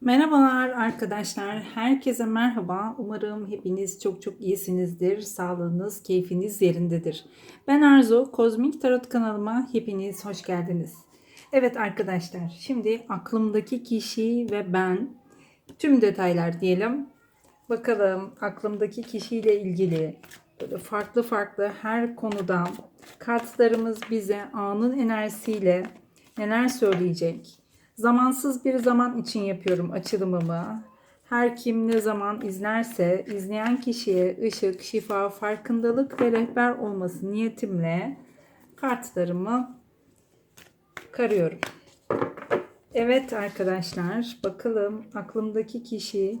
Merhabalar arkadaşlar. Herkese merhaba. Umarım hepiniz çok çok iyisinizdir. Sağlığınız, keyfiniz yerindedir. Ben Arzu. Kozmik Tarot kanalıma hepiniz hoş geldiniz. Evet arkadaşlar, şimdi aklımdaki kişi ve ben tüm detaylar diyelim. Bakalım aklımdaki kişiyle ilgili böyle farklı farklı her konudan kartlarımız bize anın enerjisiyle neler söyleyecek? Zamansız bir zaman için yapıyorum açılımımı. Her kim ne zaman izlerse izleyen kişiye ışık, şifa, farkındalık ve rehber olması niyetimle kartlarımı karıyorum. Evet arkadaşlar bakalım aklımdaki kişi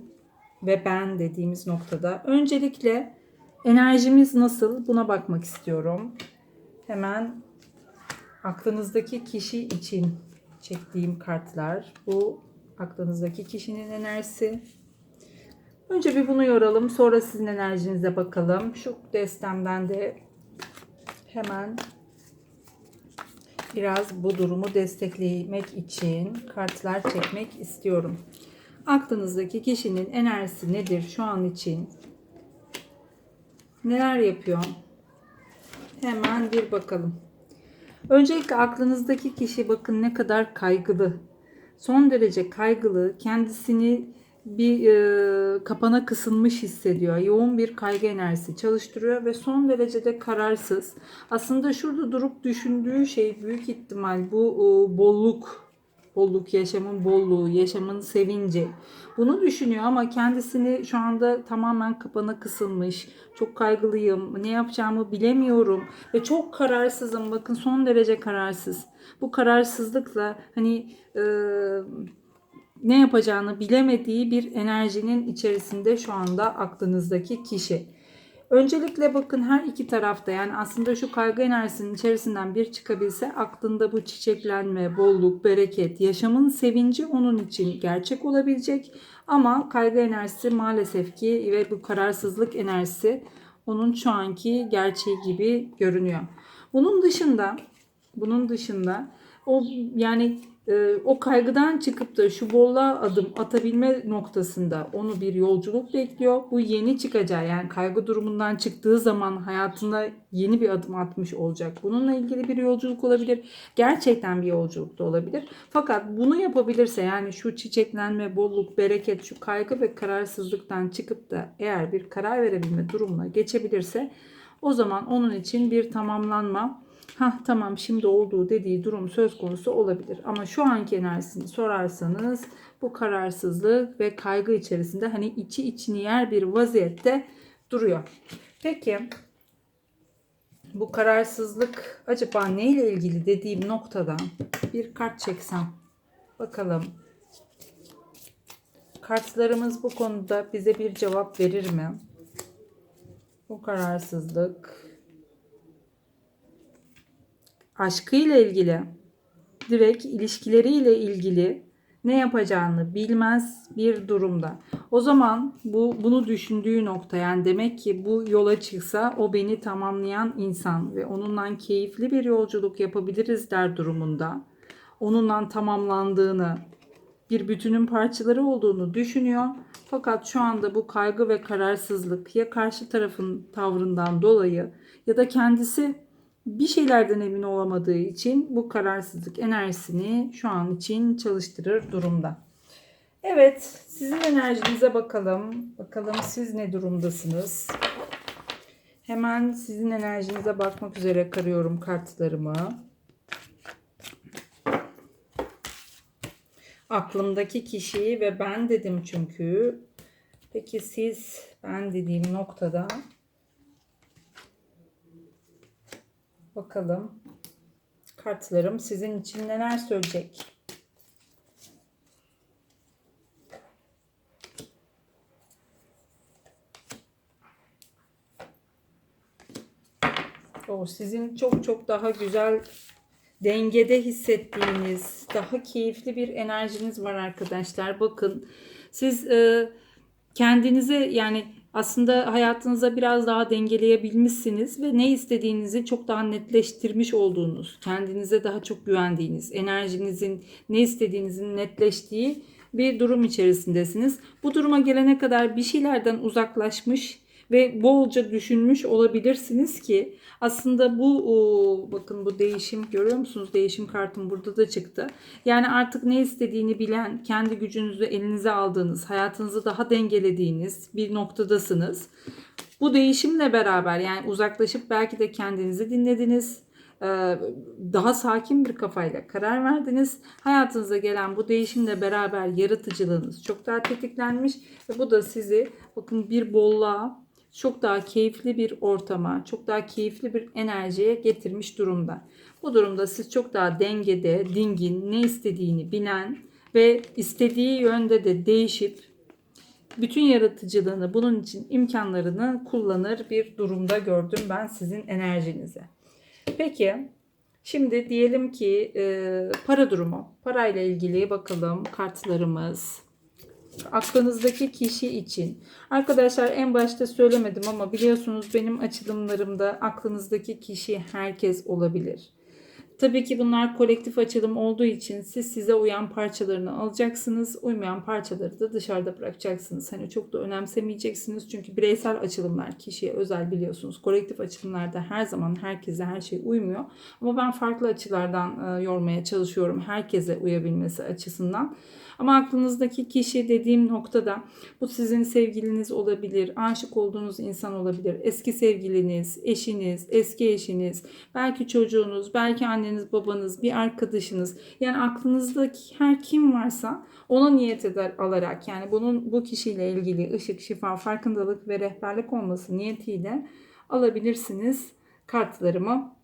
ve ben dediğimiz noktada öncelikle enerjimiz nasıl buna bakmak istiyorum. Hemen aklınızdaki kişi için çektiğim kartlar. Bu aklınızdaki kişinin enerjisi. Önce bir bunu yoralım. Sonra sizin enerjinize bakalım. Şu destemden de hemen biraz bu durumu desteklemek için kartlar çekmek istiyorum. Aklınızdaki kişinin enerjisi nedir şu an için? Neler yapıyor? Hemen bir bakalım. Öncelikle aklınızdaki kişi bakın ne kadar kaygılı. Son derece kaygılı, kendisini bir e, kapana kısılmış hissediyor. Yoğun bir kaygı enerjisi çalıştırıyor ve son derece de kararsız. Aslında şurada durup düşündüğü şey büyük ihtimal bu e, bolluk bolluk, yaşamın bolluğu, yaşamın sevinci. Bunu düşünüyor ama kendisini şu anda tamamen kapana kısılmış. Çok kaygılıyım, ne yapacağımı bilemiyorum ve çok kararsızım. Bakın son derece kararsız. Bu kararsızlıkla hani e, ne yapacağını bilemediği bir enerjinin içerisinde şu anda aklınızdaki kişi. Öncelikle bakın her iki tarafta yani aslında şu kaygı enerjisinin içerisinden bir çıkabilse aklında bu çiçeklenme, bolluk, bereket, yaşamın sevinci onun için gerçek olabilecek. Ama kaygı enerjisi maalesef ki ve bu kararsızlık enerjisi onun şu anki gerçeği gibi görünüyor. Bunun dışında bunun dışında o yani e, o kaygıdan çıkıp da şu bolluğa adım atabilme noktasında onu bir yolculuk bekliyor. Bu yeni çıkacağı yani kaygı durumundan çıktığı zaman hayatında yeni bir adım atmış olacak. Bununla ilgili bir yolculuk olabilir. Gerçekten bir yolculuk da olabilir. Fakat bunu yapabilirse yani şu çiçeklenme, bolluk, bereket, şu kaygı ve kararsızlıktan çıkıp da eğer bir karar verebilme durumuna geçebilirse o zaman onun için bir tamamlanma ha tamam şimdi olduğu dediği durum söz konusu olabilir. Ama şu anki enerjisini sorarsanız bu kararsızlık ve kaygı içerisinde hani içi içini yer bir vaziyette duruyor. Peki bu kararsızlık acaba neyle ilgili dediğim noktada bir kart çeksem bakalım. Kartlarımız bu konuda bize bir cevap verir mi? Bu kararsızlık aşkıyla ilgili, direkt ilişkileriyle ilgili ne yapacağını bilmez bir durumda. O zaman bu bunu düşündüğü nokta yani demek ki bu yola çıksa o beni tamamlayan insan ve onunla keyifli bir yolculuk yapabiliriz der durumunda. Onunla tamamlandığını, bir bütünün parçaları olduğunu düşünüyor. Fakat şu anda bu kaygı ve kararsızlık ya karşı tarafın tavrından dolayı ya da kendisi bir şeylerden emin olamadığı için bu kararsızlık enerjisini şu an için çalıştırır durumda. Evet, sizin enerjinize bakalım. Bakalım siz ne durumdasınız? Hemen sizin enerjinize bakmak üzere karıyorum kartlarımı. Aklımdaki kişi ve ben dedim çünkü. Peki siz ben dediğim noktada Bakalım kartlarım sizin için neler söyleyecek? O sizin çok çok daha güzel dengede hissettiğiniz, daha keyifli bir enerjiniz var arkadaşlar. Bakın siz e, kendinize yani aslında hayatınıza biraz daha dengeleyebilmişsiniz ve ne istediğinizi çok daha netleştirmiş olduğunuz, kendinize daha çok güvendiğiniz, enerjinizin ne istediğinizin netleştiği bir durum içerisindesiniz. Bu duruma gelene kadar bir şeylerden uzaklaşmış ve bolca düşünmüş olabilirsiniz ki aslında bu bakın bu değişim görüyor musunuz? Değişim kartım burada da çıktı. Yani artık ne istediğini bilen, kendi gücünüzü elinize aldığınız, hayatınızı daha dengelediğiniz bir noktadasınız. Bu değişimle beraber yani uzaklaşıp belki de kendinizi dinlediniz. Ee, Daha sakin bir kafayla karar verdiniz. Hayatınıza gelen bu değişimle beraber yaratıcılığınız çok daha tetiklenmiş ve bu da sizi bakın bir bolluğa, çok daha keyifli bir ortama, çok daha keyifli bir enerjiye getirmiş durumda. Bu durumda siz çok daha dengede, dingin, ne istediğini bilen ve istediği yönde de değişip bütün yaratıcılığını, bunun için imkanlarını kullanır bir durumda gördüm ben sizin enerjinize. Peki, şimdi diyelim ki e, para durumu. Parayla ilgili bakalım kartlarımız. Aklınızdaki kişi için. Arkadaşlar en başta söylemedim ama biliyorsunuz benim açılımlarımda aklınızdaki kişi herkes olabilir. Tabii ki bunlar kolektif açılım olduğu için siz size uyan parçalarını alacaksınız. Uymayan parçaları da dışarıda bırakacaksınız. Hani çok da önemsemeyeceksiniz. Çünkü bireysel açılımlar kişiye özel biliyorsunuz. Kolektif açılımlarda her zaman herkese her şey uymuyor. Ama ben farklı açılardan e, yormaya çalışıyorum. Herkese uyabilmesi açısından. Ama aklınızdaki kişi dediğim noktada bu sizin sevgiliniz olabilir, aşık olduğunuz insan olabilir, eski sevgiliniz, eşiniz, eski eşiniz, belki çocuğunuz, belki anneniz, babanız, bir arkadaşınız. Yani aklınızdaki her kim varsa ona niyet eder alarak yani bunun bu kişiyle ilgili ışık, şifa, farkındalık ve rehberlik olması niyetiyle alabilirsiniz kartlarımı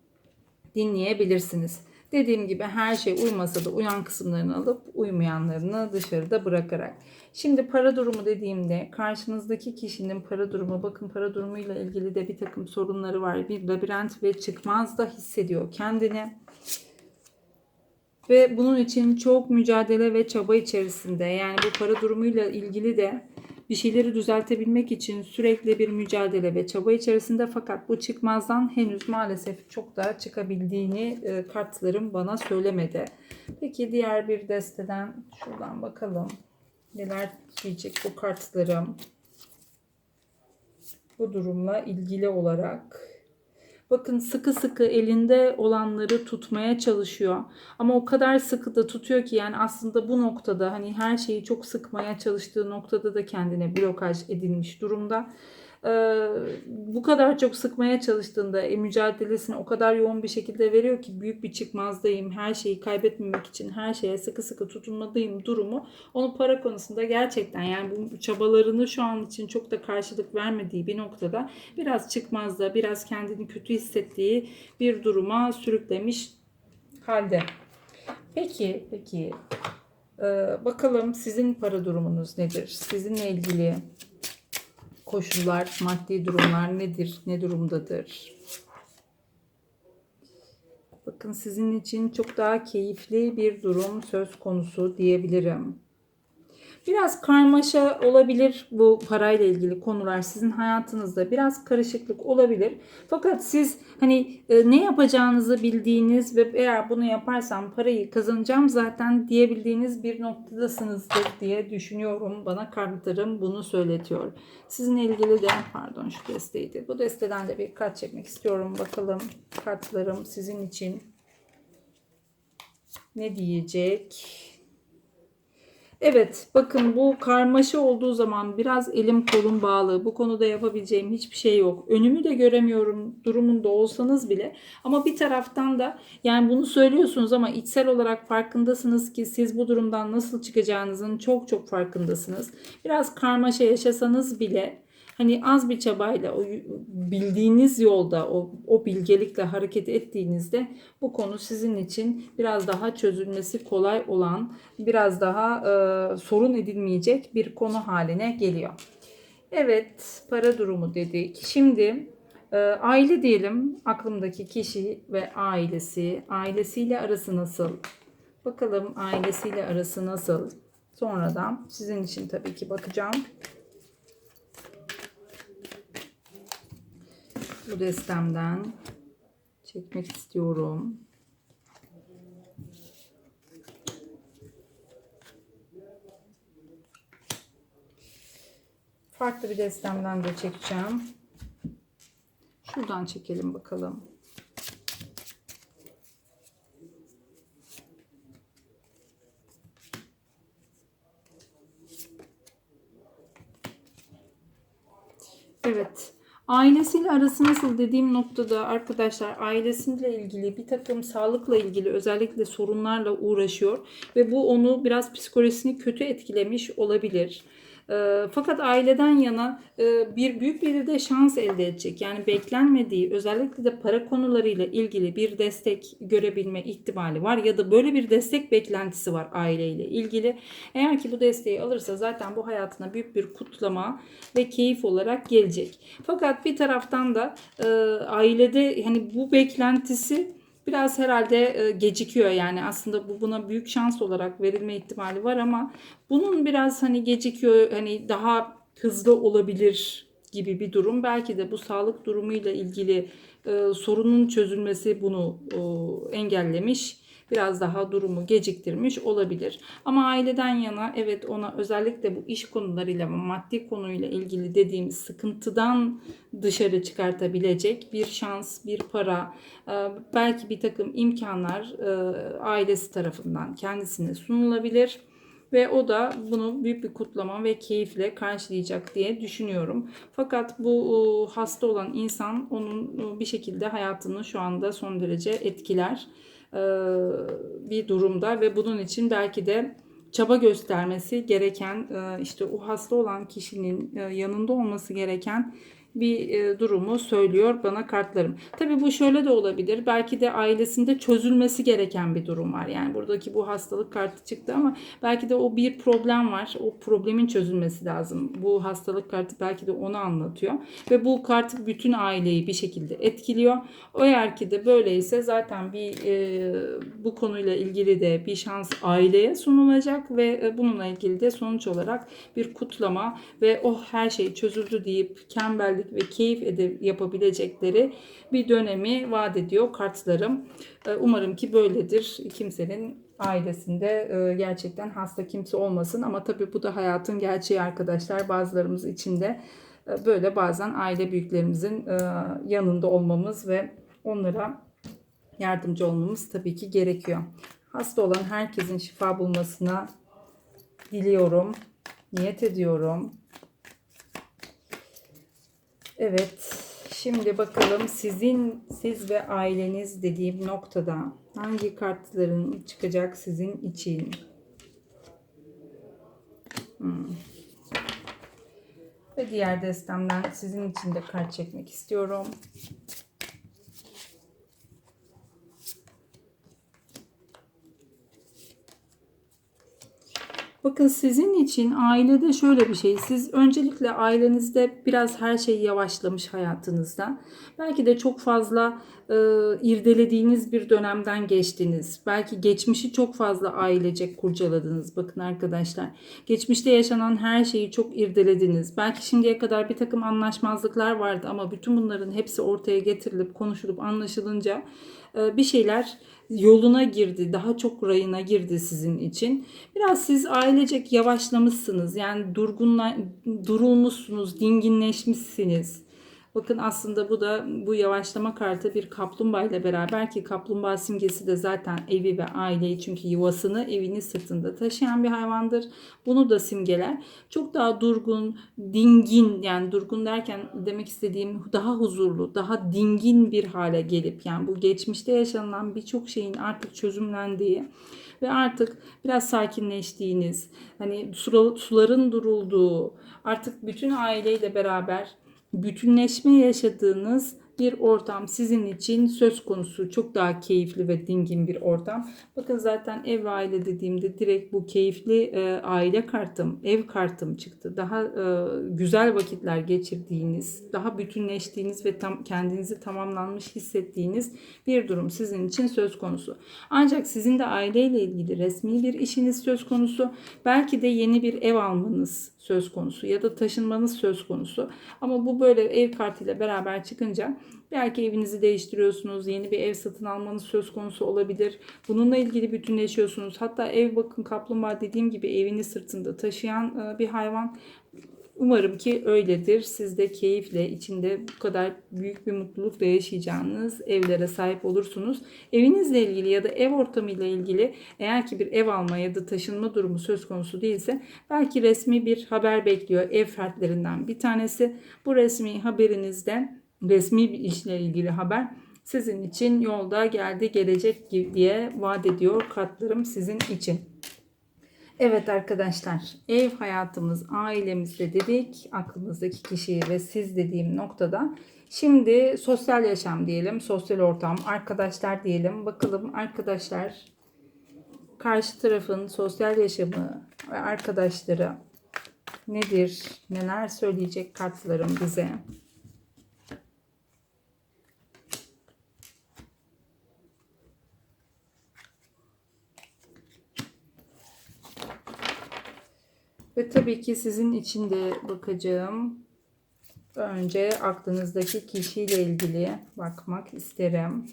dinleyebilirsiniz. Dediğim gibi her şey uymasa da uyan kısımlarını alıp uymayanlarını dışarıda bırakarak. Şimdi para durumu dediğimde karşınızdaki kişinin para durumu bakın para durumuyla ilgili de bir takım sorunları var. Bir labirent ve çıkmaz da hissediyor kendini. Ve bunun için çok mücadele ve çaba içerisinde. Yani bu para durumuyla ilgili de bir şeyleri düzeltebilmek için sürekli bir mücadele ve çaba içerisinde fakat bu çıkmazdan henüz maalesef çok da çıkabildiğini e, kartlarım bana söylemedi. Peki diğer bir desteden şuradan bakalım. Neler diyecek bu kartlarım. Bu durumla ilgili olarak. Bakın sıkı sıkı elinde olanları tutmaya çalışıyor. Ama o kadar sıkı da tutuyor ki yani aslında bu noktada hani her şeyi çok sıkmaya çalıştığı noktada da kendine blokaj edilmiş durumda. Ee, bu kadar çok sıkmaya çalıştığında e, mücadelesini o kadar yoğun bir şekilde veriyor ki büyük bir çıkmazdayım. Her şeyi kaybetmemek için her şeye sıkı sıkı tutunmadayım durumu. Onu para konusunda gerçekten yani bu çabalarını şu an için çok da karşılık vermediği bir noktada biraz çıkmazda, biraz kendini kötü hissettiği bir duruma sürüklemiş halde. Peki, peki. Ee, bakalım sizin para durumunuz nedir? Sizinle ilgili koşullar, maddi durumlar nedir, ne durumdadır? Bakın sizin için çok daha keyifli bir durum söz konusu diyebilirim. Biraz karmaşa olabilir bu parayla ilgili konular sizin hayatınızda biraz karışıklık olabilir. Fakat siz hani e, ne yapacağınızı bildiğiniz ve eğer bunu yaparsam parayı kazanacağım zaten diyebildiğiniz bir noktadasınızdır diye düşünüyorum. Bana kartlarım bunu söyletiyor. Sizinle ilgili de pardon şu desteydi. Bu desteden de bir kart çekmek istiyorum. Bakalım kartlarım sizin için ne diyecek? Evet bakın bu karmaşa olduğu zaman biraz elim kolum bağlı. Bu konuda yapabileceğim hiçbir şey yok. Önümü de göremiyorum durumunda olsanız bile. Ama bir taraftan da yani bunu söylüyorsunuz ama içsel olarak farkındasınız ki siz bu durumdan nasıl çıkacağınızın çok çok farkındasınız. Biraz karmaşa yaşasanız bile hani az bir çabayla o bildiğiniz yolda o, o bilgelikle hareket ettiğinizde bu konu sizin için biraz daha çözülmesi kolay olan biraz daha e, sorun edilmeyecek bir konu haline geliyor. Evet para durumu dedik. Şimdi e, aile diyelim aklımdaki kişi ve ailesi ailesiyle arası nasıl? Bakalım ailesiyle arası nasıl? Sonradan sizin için tabii ki bakacağım. Bu destemden çekmek istiyorum. Farklı bir destemden de çekeceğim. Şuradan çekelim bakalım. Evet. Ailesiyle arası nasıl dediğim noktada arkadaşlar ailesiyle ilgili bir takım sağlıkla ilgili özellikle sorunlarla uğraşıyor ve bu onu biraz psikolojisini kötü etkilemiş olabilir. E, fakat aileden yana e, bir büyük bir de şans elde edecek. Yani beklenmediği özellikle de para konularıyla ilgili bir destek görebilme ihtimali var ya da böyle bir destek beklentisi var aileyle ilgili. Eğer ki bu desteği alırsa zaten bu hayatına büyük bir kutlama ve keyif olarak gelecek. Fakat bir taraftan da e, ailede hani bu beklentisi biraz herhalde e, gecikiyor yani aslında bu buna büyük şans olarak verilme ihtimali var ama bunun biraz hani gecikiyor hani daha hızlı olabilir gibi bir durum. Belki de bu sağlık durumuyla ilgili e, sorunun çözülmesi bunu e, engellemiş biraz daha durumu geciktirmiş olabilir. Ama aileden yana evet ona özellikle bu iş konularıyla ve maddi konuyla ilgili dediğimiz sıkıntıdan dışarı çıkartabilecek bir şans, bir para, e, belki bir takım imkanlar e, ailesi tarafından kendisine sunulabilir ve o da bunu büyük bir kutlama ve keyifle karşılayacak diye düşünüyorum. Fakat bu e, hasta olan insan onun bir şekilde hayatını şu anda son derece etkiler bir durumda ve bunun için belki de çaba göstermesi gereken işte o hasta olan kişinin yanında olması gereken bir e, durumu söylüyor bana kartlarım. Tabii bu şöyle de olabilir. Belki de ailesinde çözülmesi gereken bir durum var. Yani buradaki bu hastalık kartı çıktı ama belki de o bir problem var. O problemin çözülmesi lazım. Bu hastalık kartı belki de onu anlatıyor. Ve bu kart bütün aileyi bir şekilde etkiliyor. O eğer ki de böyleyse zaten bir e, bu konuyla ilgili de bir şans aileye sunulacak ve e, bununla ilgili de sonuç olarak bir kutlama ve oh her şey çözüldü deyip kembellik ve keyif edip yapabilecekleri bir dönemi vaat ediyor kartlarım. Ee, umarım ki böyledir. Kimsenin ailesinde e, gerçekten hasta kimse olmasın ama tabii bu da hayatın gerçeği arkadaşlar. Bazılarımız için de e, böyle bazen aile büyüklerimizin e, yanında olmamız ve onlara yardımcı olmamız tabii ki gerekiyor. Hasta olan herkesin şifa bulmasına diliyorum. Niyet ediyorum. Evet. Şimdi bakalım sizin siz ve aileniz dediğim noktada hangi kartların çıkacak sizin için? Hmm. Ve diğer destemden sizin için de kart çekmek istiyorum. Bakın sizin için ailede şöyle bir şey. Siz öncelikle ailenizde biraz her şey yavaşlamış hayatınızda. Belki de çok fazla e, irdelediğiniz bir dönemden geçtiniz. Belki geçmişi çok fazla ailecek kurcaladınız. Bakın arkadaşlar. Geçmişte yaşanan her şeyi çok irdelediniz. Belki şimdiye kadar bir takım anlaşmazlıklar vardı ama bütün bunların hepsi ortaya getirilip konuşulup anlaşılınca e, bir şeyler yoluna girdi. Daha çok rayına girdi sizin için. Biraz siz ailecek yavaşlamışsınız. Yani durgunla, durulmuşsunuz, dinginleşmişsiniz. Bakın aslında bu da bu yavaşlama kartı bir kaplumbağa ile beraber ki kaplumbağa simgesi de zaten evi ve aileyi çünkü yuvasını evini sırtında taşıyan bir hayvandır. Bunu da simgeler. Çok daha durgun, dingin yani durgun derken demek istediğim daha huzurlu, daha dingin bir hale gelip yani bu geçmişte yaşanılan birçok şeyin artık çözümlendiği ve artık biraz sakinleştiğiniz, hani suların durulduğu, artık bütün aileyle beraber bütünleşme yaşadığınız bir ortam sizin için söz konusu. Çok daha keyifli ve dingin bir ortam. Bakın zaten ev aile dediğimde direkt bu keyifli e, aile kartım, ev kartım çıktı. Daha e, güzel vakitler geçirdiğiniz, daha bütünleştiğiniz ve tam kendinizi tamamlanmış hissettiğiniz bir durum sizin için söz konusu. Ancak sizin de aileyle ilgili resmi bir işiniz söz konusu. Belki de yeni bir ev almanız söz konusu ya da taşınmanız söz konusu. Ama bu böyle ev kartıyla beraber çıkınca belki evinizi değiştiriyorsunuz, yeni bir ev satın almanız söz konusu olabilir. Bununla ilgili bütünleşiyorsunuz. Hatta ev bakın kaplumbağa dediğim gibi evini sırtında taşıyan e, bir hayvan Umarım ki öyledir. Siz de keyifle içinde bu kadar büyük bir mutlulukla yaşayacağınız evlere sahip olursunuz. Evinizle ilgili ya da ev ortamıyla ilgili eğer ki bir ev alma ya da taşınma durumu söz konusu değilse belki resmi bir haber bekliyor ev fertlerinden bir tanesi. Bu resmi haberinizde resmi bir işle ilgili haber sizin için yolda geldi gelecek diye vaat ediyor kartlarım sizin için. Evet arkadaşlar ev hayatımız ailemizde dedik aklımızdaki kişiyi ve siz dediğim noktada. Şimdi sosyal yaşam diyelim sosyal ortam arkadaşlar diyelim bakalım arkadaşlar karşı tarafın sosyal yaşamı ve arkadaşları nedir neler söyleyecek kartlarım bize. Ve tabii ki sizin için de bakacağım. Önce aklınızdaki kişiyle ilgili bakmak isterim.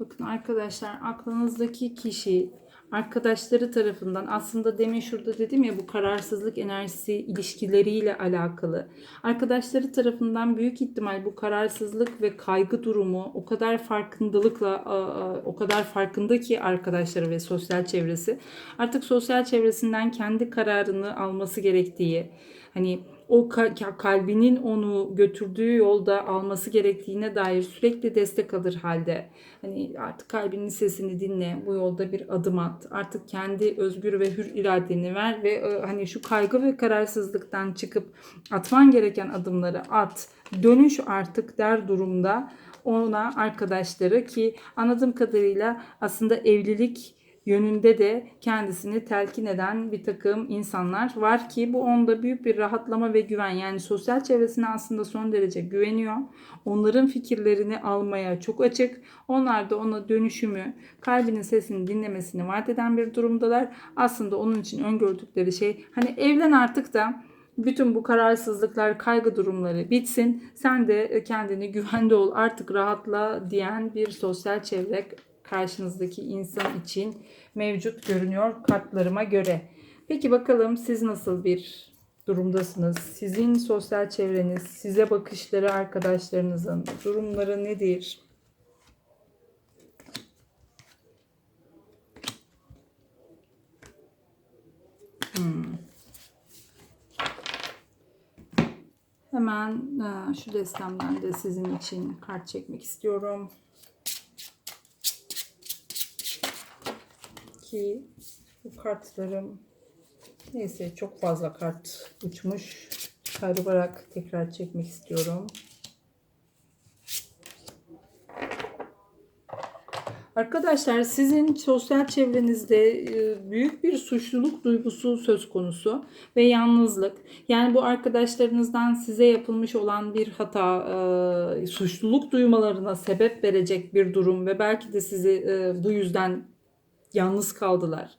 Bakın arkadaşlar aklınızdaki kişi arkadaşları tarafından aslında demin şurada dedim ya bu kararsızlık enerjisi ilişkileriyle alakalı. Arkadaşları tarafından büyük ihtimal bu kararsızlık ve kaygı durumu o kadar farkındalıkla o kadar farkında ki arkadaşları ve sosyal çevresi artık sosyal çevresinden kendi kararını alması gerektiği hani o kalbinin onu götürdüğü yolda alması gerektiğine dair sürekli destek alır halde. Hani artık kalbinin sesini dinle, bu yolda bir adım at. Artık kendi özgür ve hür iradeni ver ve e, hani şu kaygı ve kararsızlıktan çıkıp atman gereken adımları at. Dönüş artık der durumda ona arkadaşları ki anladığım kadarıyla aslında evlilik yönünde de kendisini telkin eden bir takım insanlar var ki bu onda büyük bir rahatlama ve güven yani sosyal çevresine aslında son derece güveniyor. Onların fikirlerini almaya çok açık. Onlar da ona dönüşümü, kalbinin sesini dinlemesini vaat eden bir durumdalar. Aslında onun için öngördükleri şey hani evlen artık da bütün bu kararsızlıklar, kaygı durumları bitsin. Sen de kendini güvende ol, artık rahatla diyen bir sosyal çevre karşınızdaki insan için mevcut görünüyor kartlarıma göre. Peki bakalım siz nasıl bir durumdasınız? Sizin sosyal çevreniz, size bakışları arkadaşlarınızın durumları nedir? Hmm. Hemen e, şu destemden de sizin için kart çekmek istiyorum. Ki bu kartlarım neyse çok fazla kart uçmuş. Çıkarılarak tekrar çekmek istiyorum. Arkadaşlar sizin sosyal çevrenizde e, büyük bir suçluluk duygusu söz konusu ve yalnızlık. Yani bu arkadaşlarınızdan size yapılmış olan bir hata, e, suçluluk duymalarına sebep verecek bir durum ve belki de sizi e, bu yüzden yalnız kaldılar.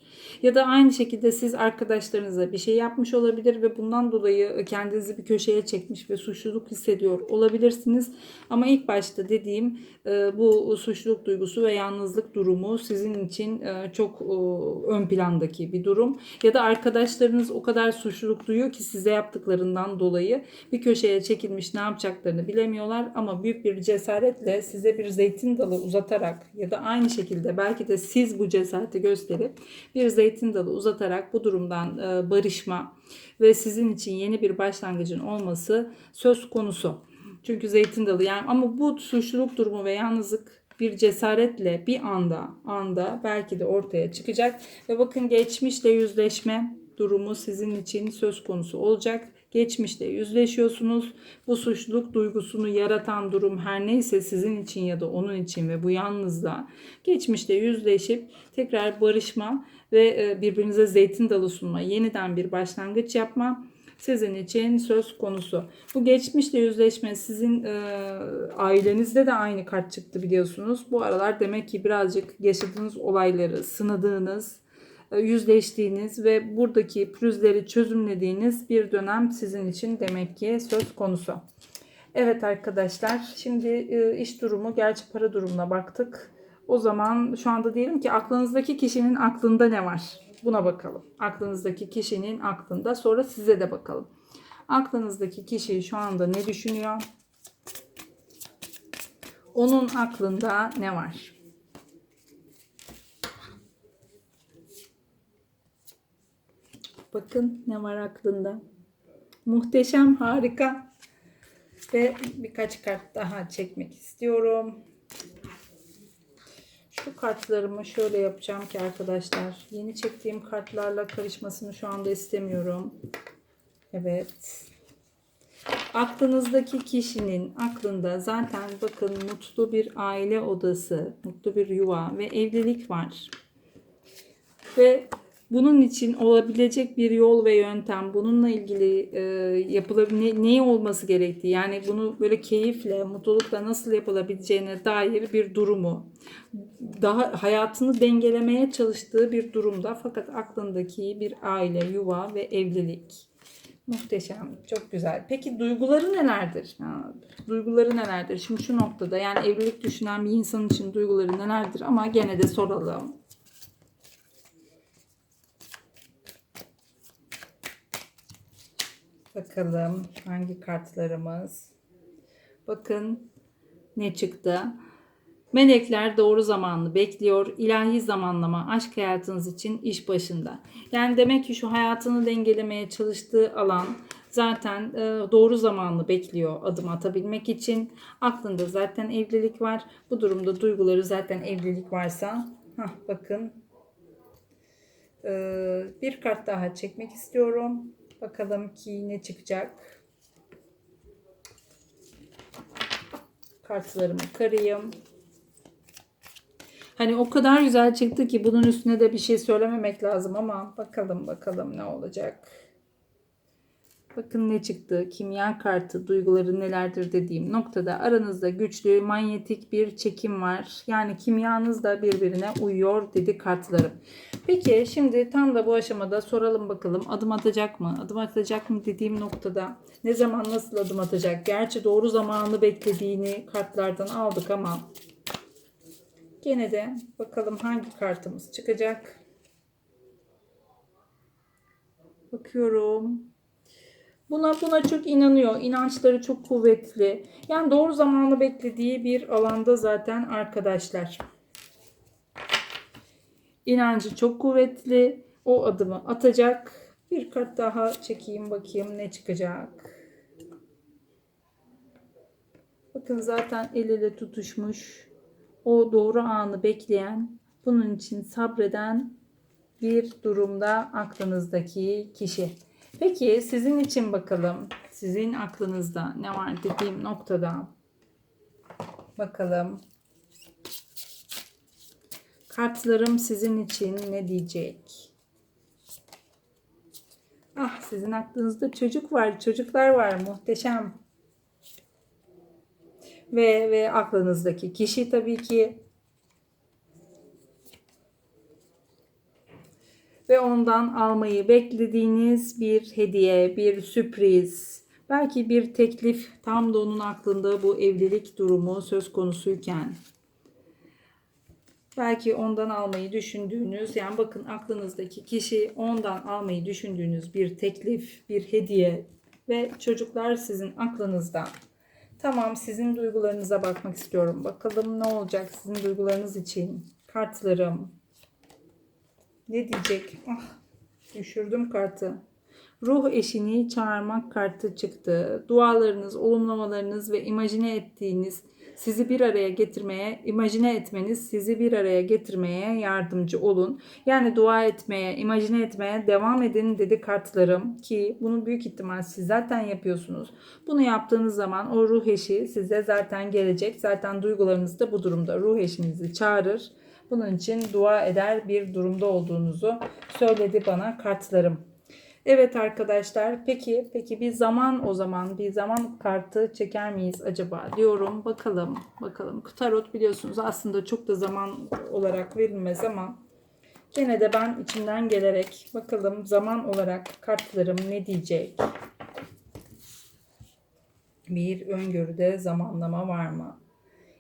Ya da aynı şekilde siz arkadaşlarınıza bir şey yapmış olabilir ve bundan dolayı kendinizi bir köşeye çekmiş ve suçluluk hissediyor olabilirsiniz. Ama ilk başta dediğim e, bu suçluluk duygusu ve yalnızlık durumu sizin için e, çok e, ön plandaki bir durum. Ya da arkadaşlarınız o kadar suçluluk duyuyor ki size yaptıklarından dolayı bir köşeye çekilmiş ne yapacaklarını bilemiyorlar ama büyük bir cesaretle size bir zeytin dalı uzatarak ya da aynı şekilde belki de siz bu cesareti gösterip bir zeytin dalı uzatarak bu durumdan barışma ve sizin için yeni bir başlangıcın olması söz konusu. Çünkü zeytin dalı yani ama bu suçluluk durumu ve yalnızlık bir cesaretle bir anda anda belki de ortaya çıkacak ve bakın geçmişle yüzleşme durumu sizin için söz konusu olacak. Geçmişte yüzleşiyorsunuz. Bu suçluluk duygusunu yaratan durum her neyse sizin için ya da onun için ve bu yalnızlığa geçmişte yüzleşip tekrar barışma ve birbirinize zeytin dalı sunma, yeniden bir başlangıç yapma sizin için söz konusu. Bu geçmişle yüzleşme sizin e, ailenizde de aynı kart çıktı biliyorsunuz. Bu aralar demek ki birazcık yaşadığınız olayları sınadığınız, e, yüzleştiğiniz ve buradaki pürüzleri çözümlediğiniz bir dönem sizin için demek ki söz konusu. Evet arkadaşlar şimdi e, iş durumu gerçi para durumuna baktık. O zaman şu anda diyelim ki aklınızdaki kişinin aklında ne var? Buna bakalım. Aklınızdaki kişinin aklında sonra size de bakalım. Aklınızdaki kişi şu anda ne düşünüyor? Onun aklında ne var? Bakın ne var aklında. Muhteşem, harika. Ve birkaç kart daha çekmek istiyorum. Şu kartlarımı şöyle yapacağım ki arkadaşlar. Yeni çektiğim kartlarla karışmasını şu anda istemiyorum. Evet. Aklınızdaki kişinin aklında zaten bakın mutlu bir aile odası, mutlu bir yuva ve evlilik var. Ve bunun için olabilecek bir yol ve yöntem, bununla ilgili e, yapılabilir ne, neyi olması gerektiği, yani bunu böyle keyifle, mutlulukla nasıl yapılabileceğine dair bir durumu, daha hayatını dengelemeye çalıştığı bir durumda fakat aklındaki bir aile, yuva ve evlilik. Muhteşem, çok güzel. Peki duyguları nelerdir? Ha, duyguları nelerdir? Şimdi şu noktada yani evlilik düşünen bir insan için duyguları nelerdir? Ama gene de soralım. Bakalım hangi kartlarımız. Bakın ne çıktı. Melekler doğru zamanlı bekliyor. İlahi zamanlama aşk hayatınız için iş başında. Yani demek ki şu hayatını dengelemeye çalıştığı alan zaten e, doğru zamanlı bekliyor adım atabilmek için. Aklında zaten evlilik var. Bu durumda duyguları zaten evlilik varsa hah, bakın e, bir kart daha çekmek istiyorum. Bakalım ki ne çıkacak. Kartlarımı karayım. Hani o kadar güzel çıktı ki bunun üstüne de bir şey söylememek lazım ama bakalım bakalım ne olacak. Bakın ne çıktı. Kimya kartı duyguları nelerdir dediğim noktada aranızda güçlü manyetik bir çekim var. Yani kimyanız da birbirine uyuyor dedi kartlarım. Peki şimdi tam da bu aşamada soralım bakalım adım atacak mı? Adım atacak mı dediğim noktada ne zaman nasıl adım atacak? Gerçi doğru zamanı beklediğini kartlardan aldık ama gene de bakalım hangi kartımız çıkacak. Bakıyorum. Buna buna çok inanıyor. İnançları çok kuvvetli. Yani doğru zamanı beklediği bir alanda zaten arkadaşlar. İnancı çok kuvvetli. O adımı atacak. Bir kart daha çekeyim bakayım ne çıkacak. Bakın zaten el ele tutuşmuş. O doğru anı bekleyen, bunun için sabreden bir durumda aklınızdaki kişi. Peki sizin için bakalım. Sizin aklınızda ne var dediğim noktada. Bakalım. Kartlarım sizin için ne diyecek? Ah sizin aklınızda çocuk var, çocuklar var muhteşem. Ve ve aklınızdaki kişi tabii ki ve ondan almayı beklediğiniz bir hediye, bir sürpriz, belki bir teklif tam da onun aklında bu evlilik durumu söz konusuyken belki ondan almayı düşündüğünüz yani bakın aklınızdaki kişi ondan almayı düşündüğünüz bir teklif, bir hediye ve çocuklar sizin aklınızda. Tamam sizin duygularınıza bakmak istiyorum. Bakalım ne olacak sizin duygularınız için. Kartlarım, ne diyecek? Ah, düşürdüm kartı. Ruh eşini çağırmak kartı çıktı. Dualarınız, olumlamalarınız ve imajine ettiğiniz sizi bir araya getirmeye, imajine etmeniz sizi bir araya getirmeye yardımcı olun. Yani dua etmeye, imajine etmeye devam edin dedi kartlarım ki bunu büyük ihtimal siz zaten yapıyorsunuz. Bunu yaptığınız zaman o ruh eşi size zaten gelecek. Zaten duygularınız da bu durumda. Ruh eşinizi çağırır bunun için dua eder bir durumda olduğunuzu söyledi bana kartlarım. Evet arkadaşlar peki peki bir zaman o zaman bir zaman kartı çeker miyiz acaba diyorum. Bakalım bakalım. Tarot biliyorsunuz aslında çok da zaman olarak verilmez ama gene de ben içimden gelerek bakalım zaman olarak kartlarım ne diyecek? Bir öngörüde zamanlama var mı?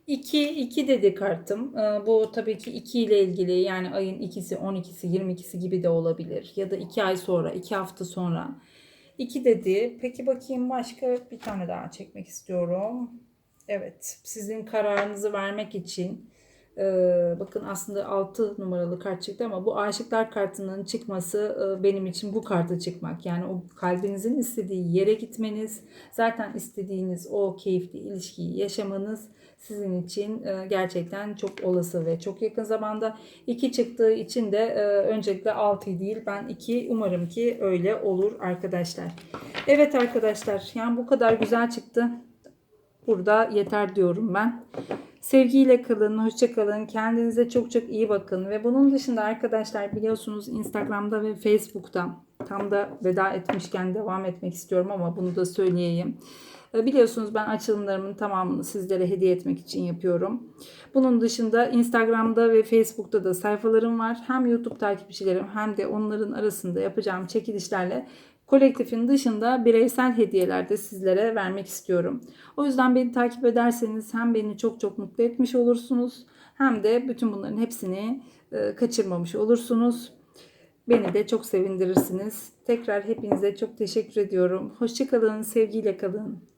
2 2 dedi kartım. Ee, Bu tabii ki 2 ile ilgili yani ayın ikisi, 12'si, 22'si gibi de olabilir. Ya da 2 ay sonra, 2 hafta sonra. 2 dedi. Peki bakayım başka bir tane daha çekmek istiyorum. Evet, sizin kararınızı vermek için e, bakın aslında 6 numaralı kart çıktı ama bu aşıklar kartının çıkması e, benim için bu kartı çıkmak. Yani o kalbinizin istediği yere gitmeniz, zaten istediğiniz o keyifli ilişkiyi yaşamanız sizin için e, gerçekten çok olası ve çok yakın zamanda. 2 çıktığı için de e, öncelikle 6 değil ben 2 umarım ki öyle olur arkadaşlar. Evet arkadaşlar yani bu kadar güzel çıktı. Burada yeter diyorum ben. Sevgiyle kalın, hoşça kalın. Kendinize çok çok iyi bakın. Ve bunun dışında arkadaşlar biliyorsunuz Instagram'da ve Facebook'ta tam da veda etmişken devam etmek istiyorum ama bunu da söyleyeyim. E, Biliyorsunuz ben açılımlarımın tamamını sizlere hediye etmek için yapıyorum. Bunun dışında Instagram'da ve Facebook'ta da sayfalarım var. Hem YouTube takipçilerim hem de onların arasında yapacağım çekilişlerle kolektifin dışında bireysel hediyeler de sizlere vermek istiyorum. O yüzden beni takip ederseniz hem beni çok çok mutlu etmiş olursunuz hem de bütün bunların hepsini e, kaçırmamış olursunuz. Beni de çok sevindirirsiniz. Tekrar hepinize çok teşekkür ediyorum. Hoşçakalın, sevgiyle kalın.